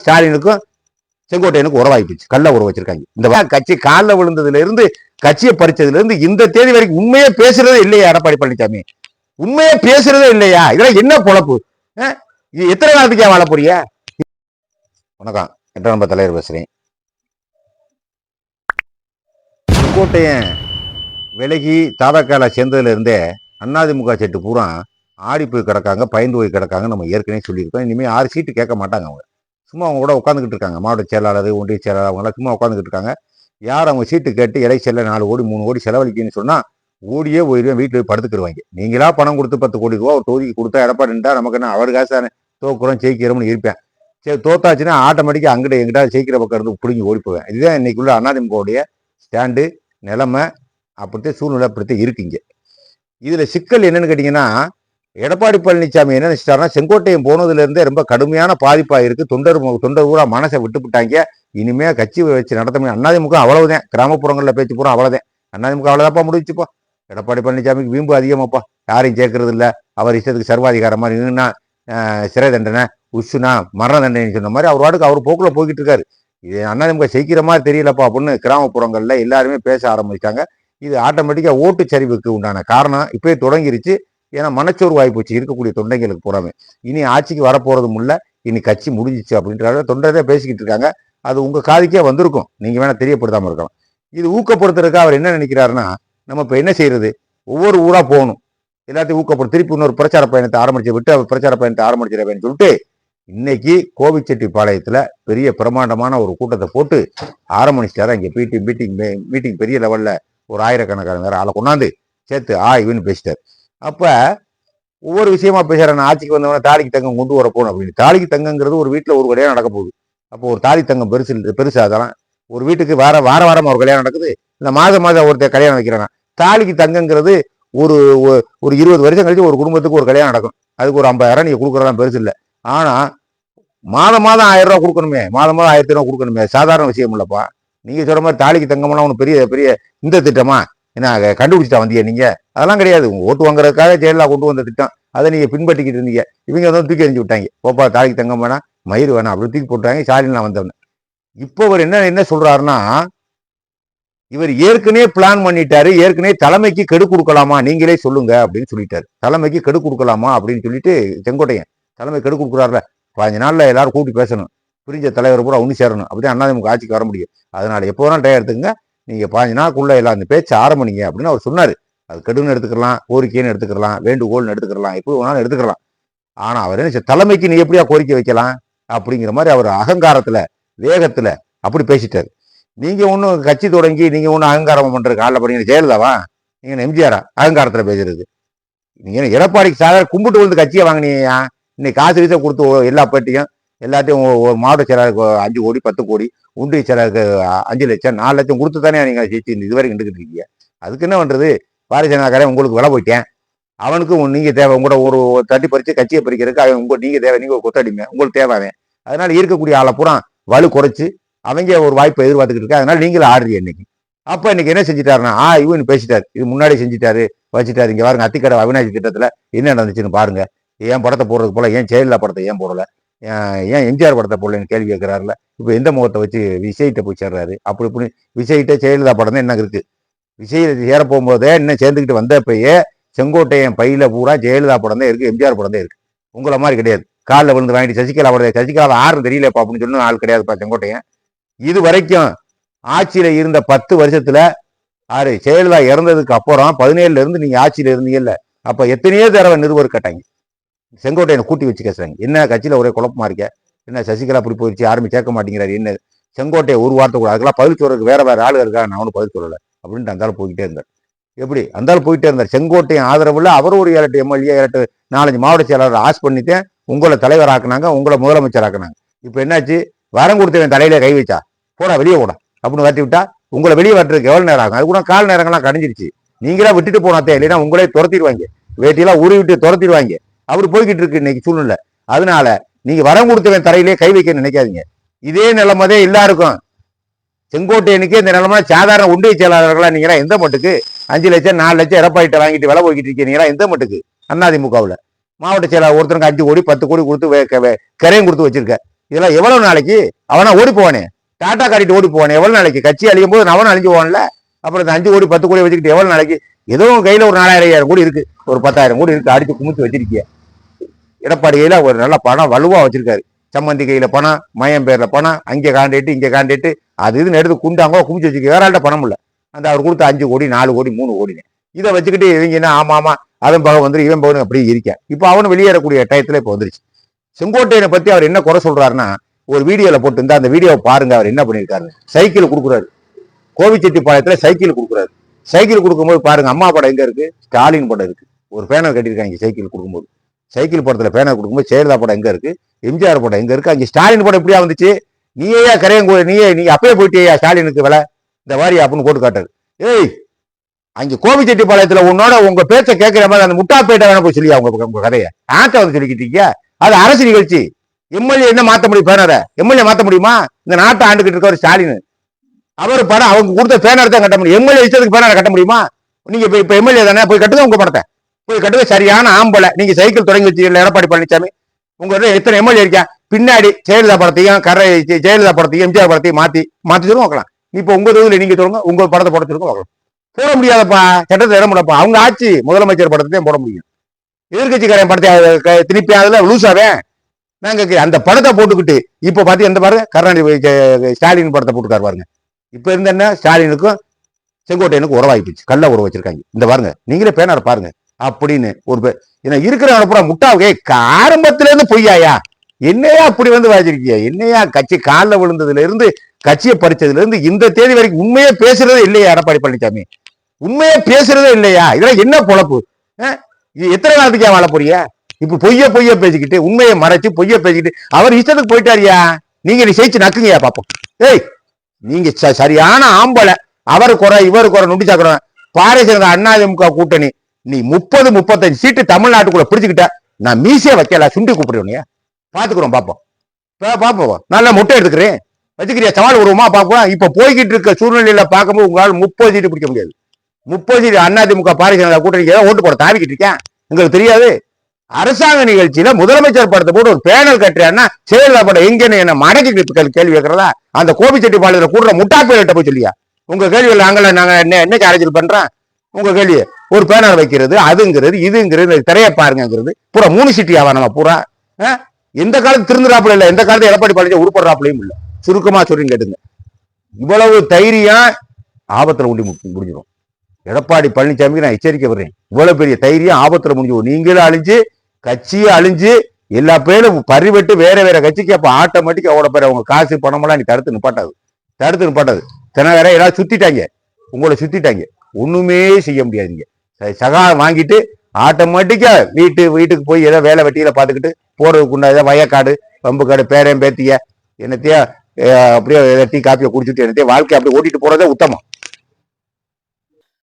ஸ்டாலினுக்கும் செங்கோட்டையனுக்கு உறவாகி போச்சு கல்ல உறவு வச்சிருக்காங்க. இந்த வா- கட்சி காலில் விழுந்ததுல இருந்து கட்சியை பறிச்சதுல இருந்து இந்த தேதி வரைக்கும் உண்மையே பேசுறதே இல்லையா எடப்பாடி பழனிசாமி உண்மையே பேசுறதே இல்லையா? இதெல்லாம் என்ன பொழப்பு? இது எத்தனை காலத்துக்கு வாழ போறியா வணக்கம். என்ற நம்ம தலைவர் பேசுறேன். செங்கோட்டையன் விலகி தாதக்கால சேர்ந்ததுல இருந்தே அண்ணாதிமுக செட்டு பூரா ஆடி போய் கிடக்காங்க பயந்து போய் கிடக்காங்க நம்ம ஏற்கனவே சொல்லியிருக்கோம். இனிமேல் ஆறு சீட்டு கேட்க மாட்டாங்க அவங்க. சும்மா அவங்க கூட உட்காந்துக்கிட்டு இருக்காங்க. மாவட்ட செயலாளர் ஒன்றிய செயலாளர் அவங்களாம் சும்மா உட்காந்துக்கிட்டு இருக்காங்க. யார் அவங்க சீட்டு கேட்டு இடைச்செல்ல நாலு கோடி மூணு கோடி செலவழிக்கணும்னு சொன்னால் ஓடியே போயிடுவேன் வீட்டில் போய் படுத்துக்கிடுவாங்க நீங்களா பணம் கொடுத்து பத்து கோடி ரூபா ஒரு தொகுதிக்கு கொடுத்தா எடப்பாடின்ட்டா நமக்கு என்ன அவர் காசு தோக்குறோம் ஜெயிக்கிறோம்னு இருப்பேன். சரி தோத்தாச்சுன்னா ஆட்டோமேட்டிக்காக அங்கிட்ட எங்கிட்ட ஜெயிக்கிற பக்கம் இருந்து பிடிங்கி ஓடி போவேன். இதுதான் இன்னைக்குள்ள அண்ணாதிமுகவுடைய ஸ்டாண்டு நிலைமை அப்படித்தான் சூழ்நிலை அப்படித்தான் இருக்குங்க. இதில் சிக்கல் என்னன்னு கேட்டிங்கன்னா எடப்பாடி பழனிசாமி என்ன நினைச்சிட்டாருன்னா செங்கோட்டையன் போனதுலேருந்தே ரொம்ப கடுமையான பாதிப்பாக இருக்குது தொண்டர் தொண்டர் பூரா மனசை விட்டுவிட்டாங்க இனிமே கட்சி வச்சு நடத்த அண்ணாதிமுக அவ்வளவுதான். கிராமப்புறங்களில் பேச்சு பூரா அவ்வளோதான் அண்ணாதிமுக அவ்வளோதாப்பா முடிச்சுப்பா எடப்பாடி பழனிசாமிக்கு வீம்பு அதிகமாப்பா. யாரையும் சேர்க்கறது இல்லை அவர் இஷ்டத்துக்கு சர்வாதிகாரமாக நின்னா சிறை தண்டனை உஷுனா மரண தண்டனை சொன்ன மாதிரி அவர் வாட்டுக்கு அவர் போக்கில் போய்கிட்டு இருக்காரு இது அண்ணாதிமுக ஜெயிக்கிற மாதிரி தெரியலப்பா அப்படின்னு கிராமப்புறங்களில் எல்லாருமே பேச ஆரம்பிச்சாங்க இது ஆட்டோமேட்டிக்காக ஓட்டு சரிவுக்கு உண்டான காரணம். இப்போயே தொடங்கிருச்சு. ஏன்னா மனச்சோர்வு ஆயிப்போச்சு இருக்கக்கூடிய தொண்டைங்களுக்கு பூராமே இனி ஆட்சிக்கு வரப்போறதும் இல்லை. இனி கட்சி முடிஞ்சிச்சு அப்படின்ற தொண்டரே பேசிக்கிட்டு இருக்காங்க. அது உங்கள் காதுக்கே வந்திருக்கும். நீங்கள் வேணால் தெரியப்படுத்தாமல் இருக்கலாம். இது ஊக்கப்படுத்துறதுக்கு அவர் என்ன நினைக்கிறாருன்னா நம்ம இப்போ என்ன செய்யறது ஒவ்வொரு ஊராக போகணும். எல்லாத்தையும் ஊக்கப்படுத்த. திருப்பி இன்னொரு பிரச்சார பயணத்தை ஆரம்பிச்சு விட்டு அவர் பிரச்சார பயணத்தை ஆரம்பிச்சிடவேன்னு சொல்லிட்டு இன்னைக்கு கோவிச்செட்டிப்பாளையத்தில் பெரிய பிரமாண்டமான ஒரு கூட்டத்தை போட்டு ஆரம்பிச்சிட்டாரு. இங்கே மீட்டிங் மீட்டிங் மீட்டிங் பெரிய லெவலில் ஒரு ஆயிரக்கணக்கான வேற ஆளை கொண்டாந்து சேர்த்து ஆ இவன்னு பேசிட்டார். அப்போ ஒவ்வொரு விஷயமா பேசுகிறேன் நான் ஆட்சிக்கு வந்தவன தாலிக்கு தங்கம் கொண்டு வர போகணும் அப்படின்னு. தாலிக்கு தங்கங்கிறது ஒரு வீட்டில் ஒரு கல்யாணம் நடக்க போகுது. அப்போ ஒரு தாலி தங்கம் பெருசு பெருசு அதெல்லாம் ஒரு வீட்டுக்கு வார வார வாரம் ஒரு கல்யாணம் நடக்குது. இந்த மாதம் மாதம் ஒருத்தர் கல்யாணம் வைக்கிறானா? தாலிக்கு தங்கங்கிறது ஒரு ஒரு இருபது வருஷம் கழிச்சு ஒரு குடும்பத்துக்கு ஒரு கல்யாணம் நடக்கும். அதுக்கு ஒரு ஐம்பதாயிரம் நீங்கள் கொடுக்குறதெல்லாம் பெருசு இல்லை. ஆனால் மாதம் மாதம் ஆயிரம் கொடுக்கணுமே. மாதம் மாதம் ஆயிரத்தி ரூபா கொடுக்கணுமே. சாதாரண விஷயம் இல்லைப்பா. நீங்கள் சொல்கிற மாதிரி தாலிக்கு தங்கம்லாம் ஒன்று பெரிய பெரிய இந்த திட்டமா? என்ன அத கண்டுபிடிச்சிட்டா வந்தீங்க நீங்கள் அதெல்லாம் கிடையாது. ஓட்டு வாங்குறதுக்காக ஜெயலலிதா கொண்டு வந்த திட்டம். அதை நீங்கள் பின்பற்றிக்கிட்டு இருந்தீங்க. இவங்க வந்து தூக்கி எறிஞ்சு விட்டாங்க. போப்பா தாலிக்கு தங்கம் வேணாம் மயிர் வேணாம் அப்படி தூக்கி போட்டாங்க ஸ்டாலின்லாம் வந்தவன. இப்போ அவர் என்ன என்ன சொல்கிறாருன்னா இவர் ஏற்கனவே பிளான் பண்ணிட்டாரு. ஏற்கனவே தலைமைக்கு கெடு கொடுக்கலாமா? நீங்களே சொல்லுங்க அப்படின்னு சொல்லிட்டாரு. தலைமைக்கு கெடு கொடுக்கலாமா அப்படின்னு சொல்லிட்டு செங்கோட்டையன் தலைமை கெடு கொடுக்குறாருல. பதினஞ்சு நாளில் எல்லாரும் கூட்டி பேசணும். பிரிஞ்ச தலைவர் பூரா ஒன்று சேரணும். அப்படியே அண்ணாதிமுக ஆட்சிக்கு வர முடியும். அதனால எப்போ வேணாலும் டயம் எடுத்துக்கங்க. நீங்கள் பாஞ்சு நாளுக்குள்ள எல்லாம் அந்த பேச்சு ஆரம்பிங்க அப்படின்னு அவர் சொன்னார். அது கெடுன்னு எடுத்துக்கலாம் கோரிக்கைன்னு எடுத்துக்கலாம் வேண்டுகோள்னு எடுத்துக்கலாம் எப்படி வேணாலும் எடுத்துக்கலாம். ஆனால் அவர் என்ன தலைமைக்கு நீ எப்படியா கோரிக்கை வைக்கலாம் அப்படிங்கிற மாதிரி அவர் அகங்காரத்தில் வேகத்தில் அப்படி பேசிட்டார். நீங்கள் ஒன்றும் கட்சி தொடங்கி நீங்கள் ஒன்றும் அகங்காரம் பண்றதுக்கு காலைல பண்ணீங்க ஜெயலலிதாவா? நீங்கள் எம்ஜிஆரா? அகங்காரத்தில் பேசுறது. நீங்கள் என்ன எடப்பாடிக்கு சாதாரண கும்பிட்டு வந்து கட்சியை வாங்கினீங்க இன்னைக்கு காசு வீச கொடுத்து எல்லா பேட்டியும் எல்லாத்தையும் ஒரு மாவட்ட செயலாளருக்கு அஞ்சு கோடி பத்து கோடி உண்டு சிலருக்கு அஞ்சு லட்சம் நாலு லட்சம் கொடுத்து தானே நீங்கள் சேர்த்து இது வரைக்கும் இருக்கீங்க. அதுக்கு என்ன பண்ணுறது பாரதிய உங்களுக்கு விலை போயிட்டேன். அவனுக்கு உன் தேவை உங்களோட ஒரு தட்டி பறிச்சு கட்சியை பறிக்கிறதுக்கு அவன் உங்கள் நீங்கள் தேவை நீங்கள் ஒரு கொத்தடிமை உங்களுக்கு தேவை அவன். அதனால் இருக்கக்கூடிய ஆளை பூரா வலு குறைச்சி அவங்க ஒரு வாய்ப்பை எதிர்பார்த்துக்கிட்டு இருக்கா அதனால் நீங்களும் ஆடுறீ இன்னைக்கு. அப்போ இன்னைக்கு என்ன செஞ்சிட்டாருன்னா ஆ இவன் பேசிட்டார் இது முன்னாடி செஞ்சிட்டாரு வச்சுட்டாரு. இங்கே பாருங்க அத்திக்கடை அவினாசி திட்டத்தில் என்ன நடந்துச்சுன்னு பாருங்க. ஏன் படத்தை போடுறதுக்கு போல ஏன் செயலில் படத்தை ஏன் போடலை? ஏன் எம்ஜிஆர் படத்தை போடலன்னு கேள்வி கேட்குறாருல? இப்போ எந்த முகத்தை வச்சு விஜய்கிட்ட போய் சேர்றாரு? அப்படி இப்படி விஜய்கிட்ட ஜெயலலிதா படம் தான் என்ன இருக்கு. விஜய் சேர போகும்போதே இன்னும் சேர்ந்துக்கிட்டு வந்தப்பயே செங்கோட்டையன் பையில பூரா ஜெயலலிதா படம் தான் இருக்கு எம்ஜிஆர் படம் தான் இருக்கு. உங்களை மாதிரி கிடையாது. காலில் விழுந்து வாங்கிட்டு சசிகலா படம் சசிகலா ஆறு தெரியலப்பா அப்படின்னு சொன்ன ஆள் கிடையாதுப்பா செங்கோட்டையன். இது வரைக்கும் ஆட்சியில் இருந்த பத்து வருஷத்துல ஆறு ஜெயலலிதா இறந்ததுக்கு அப்புறம் பதினேழுல இருந்து நீங்க ஆட்சியில இருந்தீங்கல்ல. அப்ப எத்தனையோ தடவை நிருபர் கேட்டாங்க. செங்கோட்டையனை கூட்டி வச்சு கேசுறாங்க என்ன கட்சியில ஒரே குழப்பமா இருக்க? என்ன சசிகலா அப்படி போயிடுச்சு யாருமே சேர்க்க மாட்டேங்கிறாரு. என்ன செங்கோட்டையை ஒரு வார்த்தை கூட அதுக்கெல்லாம் பதில் சொல்றதுக்கு வேற வேற ஆளு இருக்கா நான் ஒன்றும் பதில் சொல்லலை. அப்படின்ட்டு அந்தாலும் போய்கிட்டே இருந்தார். எப்படி? அந்தாலும் போயிட்டே இருந்தார். செங்கோட்டையின் ஆதரவில் அவர் ஒரு ஏழு எட்டு எம்எல்ஏ ஏழு நாலஞ்சு மாவட்ட செயலாளர் ஆஸ் பண்ணிட்டேன் உங்களை தலைவர் ஆக்குனாங்க உங்களை முதலமைச்சர் ஆக்குனாங்க இப்போ என்னாச்சு? வரம் கொடுத்தவன் தலையில கை வச்சா? போடா வெளியே போடா. அப்படின்னு வரட்டி விட்டா உங்களை வெளியே வரட்டுக்கு எவ்வளோ நேரம் ஆகும்? அது கூட கால் நேரங்கள்லாம் கடைஞ்சிருச்சு நீங்களா விட்டுட்டு போனாத்தே இல்லைன்னா உங்களே துரத்திடுவாங்க. வேட்டியெல்லாம் உருவி விட்டு துரத்திடுவாங்க. அவர் போய்கிட்டு இருக்கு இன்னைக்கு சூழ்நிலை. அதனால நீங்க வரம் கொடுத்தவன் தரையிலே கை வைக்க நினைக்காதீங்க. இதே நிலைமைதே எல்லாருக்கும். செங்கோட்டையனுக்கு இந்த நிலைமை சாதாரண ஒன்றிய செயலாளர்களா நீங்களா எந்த மட்டுக்கு? அஞ்சு லட்சம் நாலு லட்சம் எடப்பாடிட்ட வாங்கிட்டு விலை போய்கிட்டு இருக்கீங்களா எந்த மட்டுக்கு? அதிமுகவுல மாவட்ட செயலாளர் ஒருத்தருக்கு அஞ்சு கோடி பத்து கோடி கொடுத்து கரையும் கொடுத்து வச்சிருக்க. இதெல்லாம் எவ்வளவு நாளைக்கு? அவனா ஓடி போவானே. டாட்டா காட்டிட்டு ஓடி போவானே. எவ்வளவு நாளைக்கு? கட்சி அழியும் போது அவனும் அழிஞ்சு போவான்ல. அப்புறம் இந்த அஞ்சு கோடி பத்து கோடி வச்சுக்கிட்டு எவ்வளவு நாளைக்கு? ஏதோ கையில ஒரு நாலாயிரம் ஐயாயிரம் கோடி இருக்கு. ஒரு பத்தாயிரம் கோடி இருக்கு. அடிச்சு குமிச்சு வச்சிருக்கிய. எடப்பாடி கையில் ஒரு நல்ல பணம் வலுவாக வச்சிருக்காரு. சம்மந்தி கையில் பணம் மயம் பேரில் பணம் அங்கே காண்டேட்டு இங்கே காண்டேட்டு அது இதுன்னு எடுத்து குண்டாங்க குமிச்சு வச்சுக்க வேற ஆள்கிட்ட பணம் இல்லை. அந்த அவர் கொடுத்த அஞ்சு கோடி நாலு கோடி மூணு கோடின்னு. இதை வச்சுக்கிட்டு இவங்க என்ன ஆமாம் ஆமாம் அதன் பகம் வந்து இவன் பகவன் அப்படி இருக்கேன். இப்போ அவனு வெளியேறக்கூடிய டயத்தில் இப்போ வந்துருச்சு. செங்கோட்டையனை பற்றி அவர் என்ன குறை சொல்கிறாருன்னா ஒரு வீடியோவில் போட்டுருந்தா அந்த வீடியோவை பாருங்க அவர் என்ன பண்ணியிருக்காரு சைக்கிள் கொடுக்குறாரு. கோவிச்செட்டிப்பாளையத்துல சைக்கிள் கொடுக்குறாரு. சைக்கிள் கொடுக்கும்போது பாருங்க அம்மா படம் எங்கே இருக்குது ஸ்டாலின் படம் இருக்குது ஒரு பேனர் கட்டியிருக்காங்க சைக்கிள் கொடுக்கும்போது. சைக்கிள் படத்தில் பேனர் கொடுக்கும்போது ஜெயலலிதா படம் எங்கே இருக்குது எம்ஜிஆர் படம் எங்கே இருக்குது அங்கே ஸ்டாலின் படம் எப்படியா வந்துச்சு? நீயே கரையங்கோ நீயே நீ அப்பயே போயிட்டியா ஸ்டாலினுக்கு விலை? இந்த வாரி அப்படின்னு போட்டு காட்டாரு ஏய் அங்க கோவிச்செட்டிப்பாளையத்துல உன்னோட உங்கள் பேச்சை கேட்குற மாதிரி அந்த முட்டாப்பேட்டை வேணா போய் சொல்லியா அவங்க உங்கள் கதையை? ஆட்ட வந்து சொல்லிக்கிட்டீங்க அது அரசு நிகழ்ச்சி. எம்எல்ஏ என்ன மாற்ற முடியும் பேனரை எம்எல்ஏ மாற்ற முடியுமா? இந்த நாட்டை ஆண்டுகிட்டு இருக்கவர் ஸ்டாலின். அவர் படம் அவங்க கொடுத்த பேனர் தான் கட்ட முடியும். எம்எல்ஏ இஷ்டத்துக்கு பேனரை கட்ட முடியுமா? நீங்கள் இப்போ இப்போ எம்எல்ஏ தானே போய் கட்டுங்க உங்கள் படத்தை. போய் கட்டுங்க சரியான ஆம்பளை நீங்க சைக்கிள் தொடங்கி வச்சிருக்கீங்க எடப்பாடி பழனிசாமி உங்க எத்தனை எம்எல்ஏ இருக்கா பின்னாடி ஜெயலலிதா படத்தையும் கரை ஜெயலலிதா படத்தையும் எம்ஜிஆர் படத்தையும் மாத்தி மாத்தி சொல்லுங்க பார்க்கலாம். இப்போ உங்க தொகுதியில் நீங்க தொடங்க உங்க படத்தை போட சொல்லுங்க பார்க்கலாம். போட முடியாதப்பா சட்டத்தை இட முடியப்பா அவங்க ஆட்சி முதலமைச்சர் படத்தையும் போட முடியும். எதிர்கட்சிக்காரன் படத்தை திருப்பி அதுல லூசாவே. நாங்கள் அந்த படத்தை போட்டுக்கிட்டு இப்போ பார்த்து எந்த பாருங்க கருணாநிதி ஸ்டாலின் படத்தை போட்டுக்காரு பாருங்க. இப்போ இருந்த என்ன? ஸ்டாலினுக்கும் செங்கோட்டையனுக்கும் போச்சு கல்லை உறவு வச்சிருக்காங்க. இந்த பாருங்க நீங்களே பேனார் பாருங்க. அப்படின்னு ஒரு பேர் ஏன்னா இருக்கிறவன பூரா முட்டாவுக்கே ஆரம்பத்திலேருந்து பொய்யாயா? என்னையா அப்படி வந்து வாச்சிருக்கிய என்னையா கட்சி காலில் விழுந்ததுலேருந்து கட்சியை பறிச்சதுலேருந்து இந்த தேதி வரைக்கும் உண்மையே பேசுறதே இல்லையா எடப்பாடி பழனிசாமி உண்மையே பேசுறதே இல்லையா? இதெல்லாம் என்ன பொழப்பு? இது எத்தனை நாளைக்கு வாழ போறீங்க? இப்ப பொய்ய பொய்ய பேசிக்கிட்டு உண்மையை மறைச்சு பொய்ய பேசிக்கிட்டு அவர் இஷ்டத்துக்கு போயிட்டாரியா? நீங்க நீ ஜெயிச்சு நக்குங்கயா பாப்போம். ஏய் நீங்க ச- சரியான ஆம்பளை. அவர் குறை இவர் குறை நுண்டி சாக்குறோம் பாரதிய ஜனதா அதிமுக கூட்டணி. நீ முப்பது முப்பத்தஞ்சு சீட்டு தமிழ்நாட்டுக்குள்ள பிடிச்சுக்கிட்ட நான் மீசைய வைக்கல சுண்டி கூப்பிடுவேன் பாத்துக்கிறோம் பாப்போம். பாப்போம். நல்லா முட்டை எடுத்துக்கிறேன். வச்சுக்கிறியா? சவால் வருவோமா பாப்போம். இப்ப போய்கிட்டு இருக்க சூழ்நிலையில பார்க்கும்போது உங்களால் முப்பது சீட்டு பிடிக்க முடியாது. முப்பது சீட்டு அதிமுக பாரதிய ஜனதா கூட்டணி ஏதோ ஓட்டு போட தாவிக்கிட்டு இருக்கேன். உங்களுக்கு தெரியாது. அரசாங்க நிகழ்ச்சியில முதலமைச்சர் படத்தை போட்டு ஒரு பேனல் கட்டுறான்னா செயலா படம் எங்கன்னு என்ன மடக்கி கேள்வி- கேள்வி கேட்கறதா? அந்த கோபிச்செட்டிப்பாளையத்துல கூடுற முட்டாப்பேர்கிட்ட போய் சொல்லியா? உங்க கேள்வியில் நாங்கள நாங்க என்ன என்னைக்கு அரசியல் பண்றேன் உங்க கேள்வி ஒரு பேனர் வைக்கிறது அதுங்கிறது இதுங்கிறது திரைய பாருங்கிறது பூரா மூணு சிட்டியாவா நம்ம பூரா? எந்த காலத்து திருந்துறாப்புல இல்லை எந்த காலத்து எடப்பாடி பழனிசாமி உருப்படுறாப்புலையும் இல்லை. சுருக்கமா சொல்றீங்க கேட்டுங்க. இவ்வளவு தைரியம் ஆபத்துல முடி முடிஞ்சிடும் எடப்பாடி பழனிசாமிக்கு நான் எச்சரிக்கை வர்றேன் இவ்வளவு பெரிய தைரியம் ஆபத்துல முடிஞ்சிடும் நீங்களும் அழிஞ்சு கட்சியும் அழிஞ்சு எல்லா பேரும் பறிவிட்டு வேற வேற கட்சிக்கு அப்ப ஆட்டோமேட்டிக்கா அவ்வளோ பேர் அவங்க காசு பணமெல்லாம் நீ தடுத்து நிப்பாட்டாது. தடுத்து நிப்பாட்டாது. தினகர ஏதாவது சுத்திட்டாங்க. உங்களை சுத்திட்டாங்க. ஒண்ணுமே செய்ய முடியாதுங்க. சகா வாங்கிட்டு ஆட்டோமேட்டிக்காக வீட்டு வீட்டுக்கு போய் ஏதோ வேலை வெட்டியில் பார்த்துக்கிட்டு போறதுக்கு உண்டாத வயக்காடு பம்பு காடு பேரையும் பேத்திய என்னத்தையா அப்படியே டீ காப்பியை குடிச்சிட்டு என்னத்தையும் வாழ்க்கை அப்படியே ஓட்டிட்டு போகிறதே உத்தமம்.